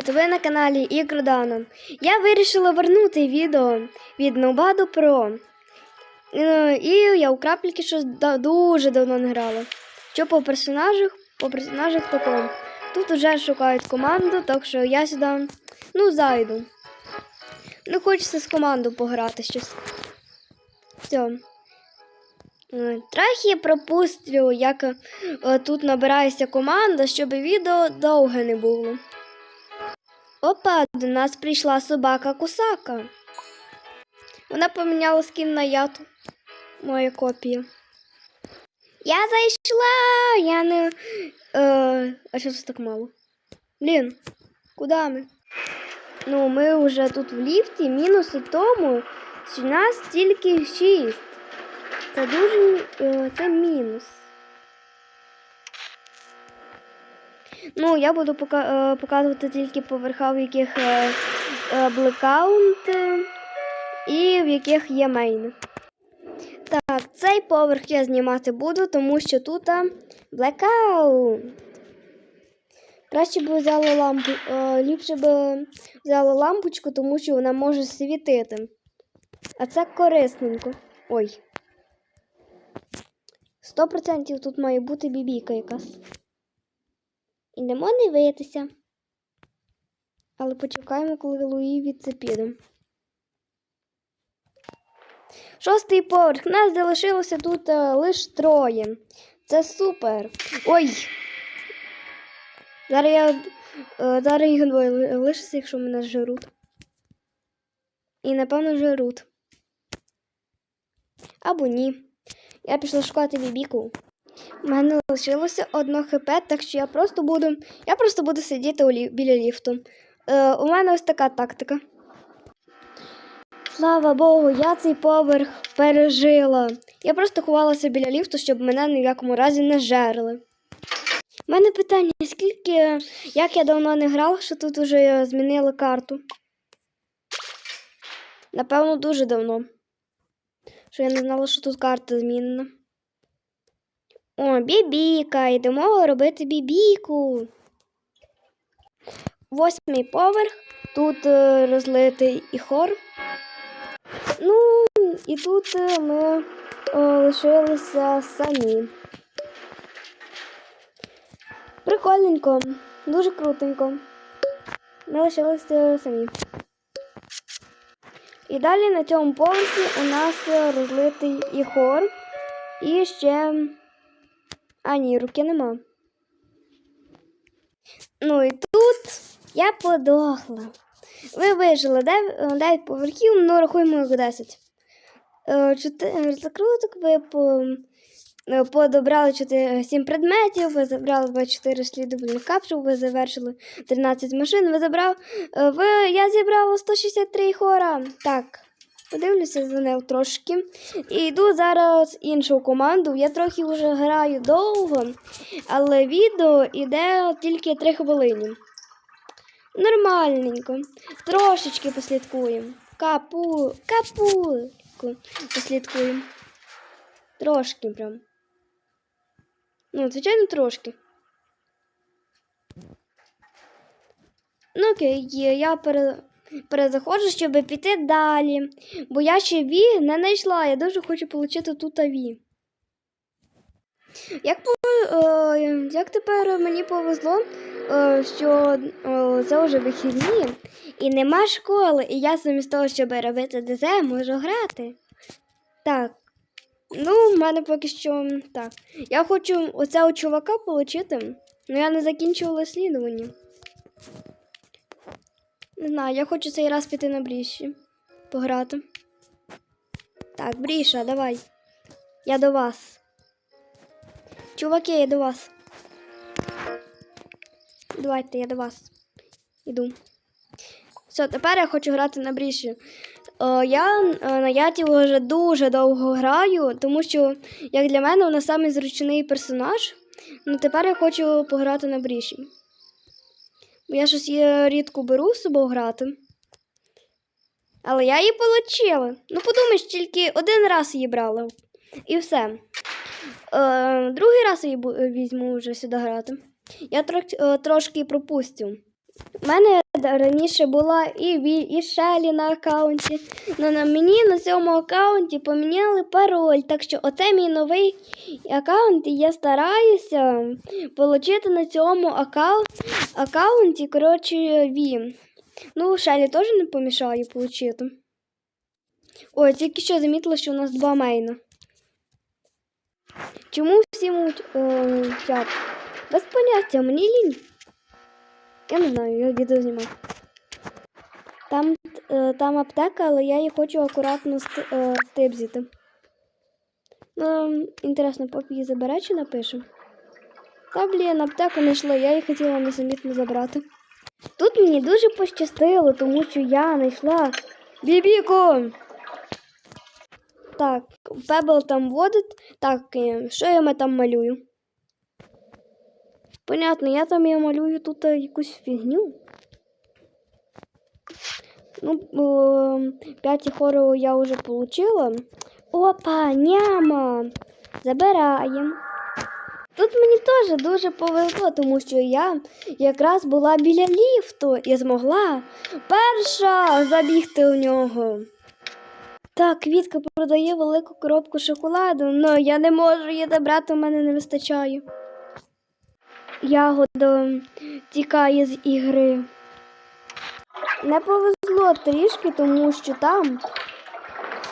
Привіт! Ви на каналі Ігродана. Я вирішила вернути відео від Нобаду Про. Е, І я у крапельки щось дуже давно не грала. Що по персонажах? По персонажах такого. Тут вже шукають команду, так що я сюди ну, зайду. Ну, хочеться з командою пограти щось. Все. Трохи пропустю, як е, тут набирається команда, щоб відео довге не було. Опа, до нас прийшла собака Кусака. Вона поміняла скін на яту. Моя копія. Я зайшла! Я не. Е, а що це так мало? Блін, куди ми? Ну, ми вже тут в ліфті, мінус у тому, що нас тільки шість. Це дуже е, це мінус. Ну, я буду е, показувати тільки поверха, в яких е, е, блекаунт і в яких є мейн. Так, цей поверх я знімати буду, тому що тут блекаут. Краще б взяла лампу, ліпше б взяла лампочку, тому що вона може світити. А це корисненько. Ой. Сто процентів тут має бути бібійка якась. І не виятися. Але почекаємо, коли Луї відцепіде. Шостий поверх. Нас залишилося тут е, лише троє. Це супер. Ой! Зараз я е, зараз їх двоє ли- лишиться, якщо мене жируть. І напевно жируть. Або ні. Я пішла шукати бібіку. У мене лишилося одно хп, так що я просто буду. Я просто буду сидіти у лі... біля ліфту. Е, у мене ось така тактика. Слава Богу, я цей поверх пережила. Я просто ховалася біля ліфту, щоб мене ні в якому разі не жерли. У мене питання, скільки, як я давно не грала, що тут вже змінили карту. Напевно, дуже давно. Що я не знала, що тут карта змінена. О, бібіка, йдемо робити бібіку. Восьмий поверх. Тут е, розлитий і хор. Ну, і тут е, ми е, лишилися самі. Прикольненько, дуже крутенько. Ми лишилися самі. І далі на цьому поверсі у нас розлитий і хор. І ще. А, ні, руки нема. Ну і тут я подохла. Ви вижили 9 поверхів, ну рахуємо їх 10. 4 закруток ви по, е, подобрали 4, 7 предметів, ви забрали 24 слідувальних капсул, ви завершили 13 машин, ви забрав. е, Ви, я зібрала 163 хора. Так, подивлюся за нею трошки. І йду зараз іншу команду. Я трохи вже граю довго, але відео йде тільки 3 хвилини. Нормальненько. Трошечки послідкуємо. Капу, капульку послідкуємо. Трошки прям. Ну, звичайно, трошки. Ну окей, я пере, перезаходжу, щоб піти далі. Бо я ще Ві не знайшла. Я дуже хочу отримати тут Ві. Як, е, як тепер мені повезло, е, що е, це вже вихідні і нема школи, і я замість того, щоб робити ДЗ, можу грати. Так. Ну, в мене поки що так. Я хочу оцього чувака отримати, але я не закінчувала слідування. Не знаю, я хочу цей раз піти на бріші. Пограти. Так, Бріша, давай. Я до вас. Чуваки, я до вас. Давайте, я до вас. Іду. Все, тепер я хочу грати на бріші. Е, я е, на Яті вже дуже довго граю, тому що, як для мене, вона самий зручний персонаж. Ну тепер я хочу пограти на бріші. Я щось її рідко беру з собою грати. Але я її отримала. Ну, подумаєш, тільки один раз її брала. І все. Е, другий раз її візьму вже сюди грати. Я е, трошки пропустю. У мене раніше була і Ві, і Шелі на аккаунті. Но на мені на цьому аккаунті поміняли пароль. Так що оце мій новий аккаунт, і я стараюся отримати на цьому аккаунт, аккаунті, коротше, Ві. Ну, Шелі теж не помішає отримати. Ой, тільки що замітила, що у нас два мейна. Чому всі муть е. Без поняття, мені лінь. Я не знаю, я відео знімав. Там, е, там аптека, але я її хочу акуратно е. Ну, інтересно, поп її забере чи напише? Та, блін, аптеку не йшла, я її хотіла незамітно забрати. Тут мені дуже пощастило, тому що я знайшла бібіку. Так, Пебл там водить. Так, е, що я там малюю? Понятно, я там я малюю тут е, якусь фігню. Ну, о, 5 хору я вже получила. Опа, няма! Забираємо. Тут мені теж дуже повезло, тому що я якраз була біля ліфту і змогла перша забігти у нього. Так, Квітка продає велику коробку шоколаду, але я не можу її забрати, у мене не вистачає. Ягода тікає з ігри. Не повезло трішки, тому що там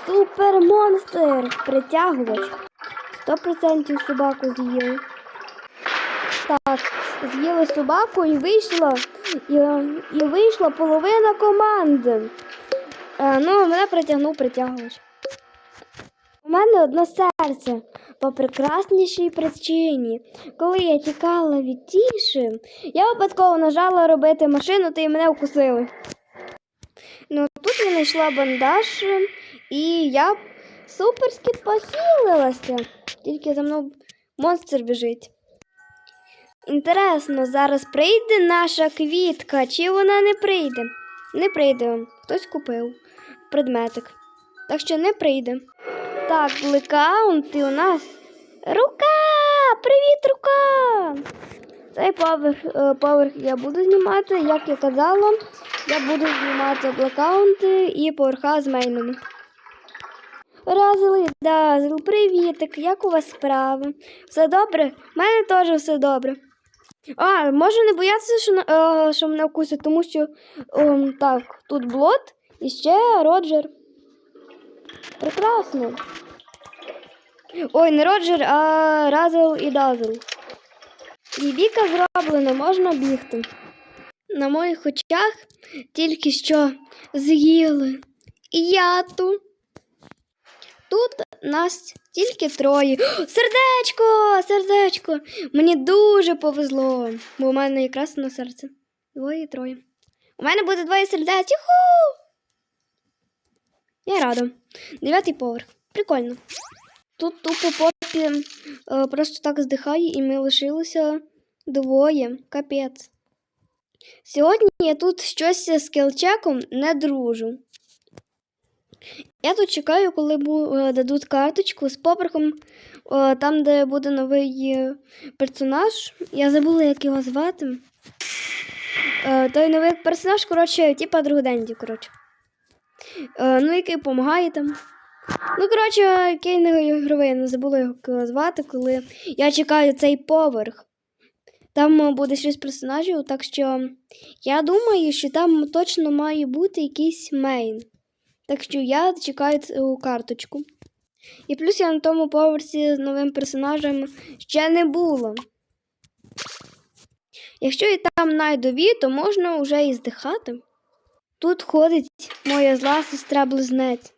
супермонстр притягувач. 100% собаку з'їли. Так, з'їли собаку і вийшла, і, і вийшла половина команди. Е, ну, мене притягнув притягувач. У мене одне серце по прекраснішій причині. Коли я тікала від тіші, я випадково нажала робити машину, та й мене вкусили. Ну, тут я знайшла бандаж, і я суперськи похилилася. Тільки за мною монстр біжить. Інтересно, зараз прийде наша квітка, чи вона не прийде? Не прийде. Хтось купив предметик. Так що не прийде. Так, блекаунт і у нас рука! Привіт, рука! Цей поверх, е, поверх я буду знімати, як я казала, я буду знімати блекаунти і поверха з мейнами. Разил і Дазил, привітик, як у вас справи? Все добре? У мене теж все добре. А, можу не боятися, що, на- е, що мене вкусять, тому що ем, так, тут Блот і ще Роджер. Прекрасно. Ой, не Роджер, а Разел і Дазел. Бібіка зроблено, можна бігти. На моїх очах тільки що з'їли. І я тут. Тут нас тільки троє. О, сердечко! Сердечко! Мені дуже повезло, бо у мене якраз на серце. Двоє і троє. У мене буде двоє сердець. Юху! Я рада. Дев'ятий поверх. Прикольно. Тут тупо попі е, просто так здихає, і ми лишилися двоє. Капець. Сьогодні я тут щось з келчеком не дружу. Я тут чекаю, коли е, дадуть карточку з поверхом, е, там, де буде новий е, персонаж. Я забула, як його звати. Той новий персонаж, коротше, типа Другденді, коротше. Е, Ну, який допомагає там. Ну, коротше, який не ігровий, я не забула його звати, коли я чекаю цей поверх. Там е, буде шість персонажів, так що я думаю, що там точно має бути якийсь мейн. Так що я чекаю цю карточку. І плюс я на тому поверсі з новим персонажем ще не було. Якщо і там найду Ві, то можна вже і здихати. Тут ходить моя зла сестра близнець.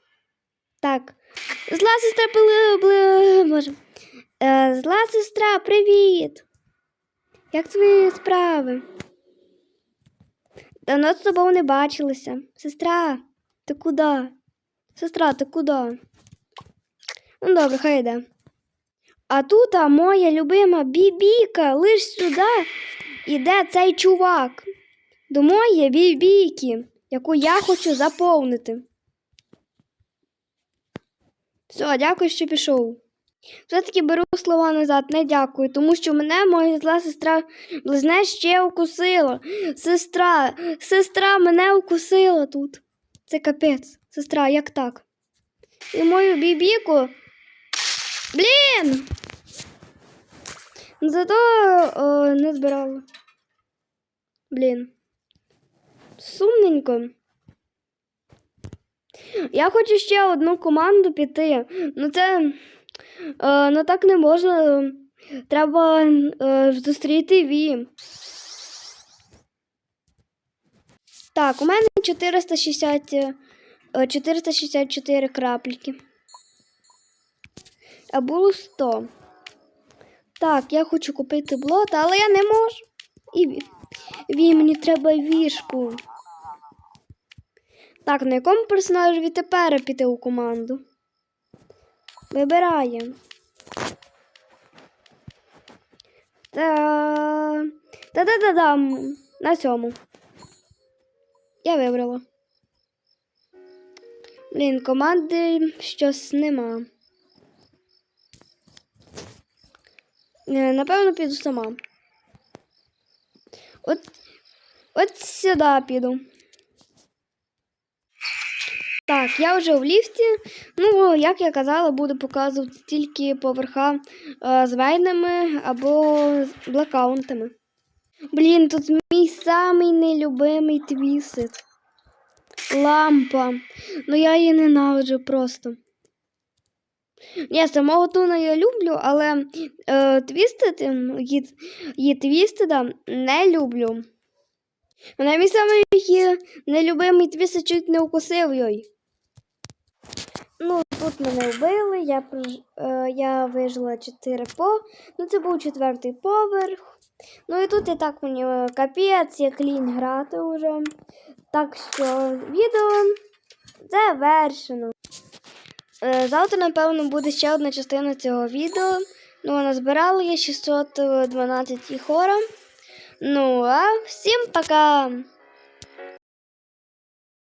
Так. Зла сестра. Боже. Е, зла сестра, привіт! Як твої справи? Давно з тобою не бачилися. Сестра, ти куди? Сестра, ти куди? Ну, добре, хай йде. А тут а, моя любима бібіка, лиш сюди іде цей чувак. До моєї бібіки, яку я хочу заповнити. Все, дякую, що пішов. Все-таки беру слова назад, не дякую, тому що мене моя зла сестра близне ще укусила. Сестра, сестра мене укусила тут. Це капець. Сестра, як так? І мою бібіку. Блін! Зато о, не збирала. Блін. Сумненько. Я хочу ще одну команду піти. Ну це. Е, ну так не можна. Треба е, зустріти Ві. Так, у мене 460, е, 464 крапліки. А було 100. Так, я хочу купити блот, але я не можу. І Ві. Ві, мені треба вішку. Так, на якому персонажеві тепер піти у команду? Вибираємо. Та... Та-да-да-дам. На цьому. Я вибрала. Блін, команди щось нема. Е, Напевно, піду сама. От, от сюди піду. Так, я вже в ліфті. Ну, як я казала, буду показувати тільки поверха е, з вейнами або з блекаунтами. Блін, тут мій самий нелюбимий твісит. Лампа. Ну я її ненавиджу просто. Ні, самого туна я люблю, але е, твістити, її, її твістида не люблю. Вона мій самий нелюбимий твістит чуть не укусив її. Ну, тут мене вбили, я, е, я вижила 4 по. Ну, це був четвертий поверх. Ну і тут і так мені е, капець, як лінь грати вже. Так що відео завершено. Е, Завтра, напевно, буде ще одна частина цього відео. Ну, назбирала я 612 хора. Ну, а всім пока!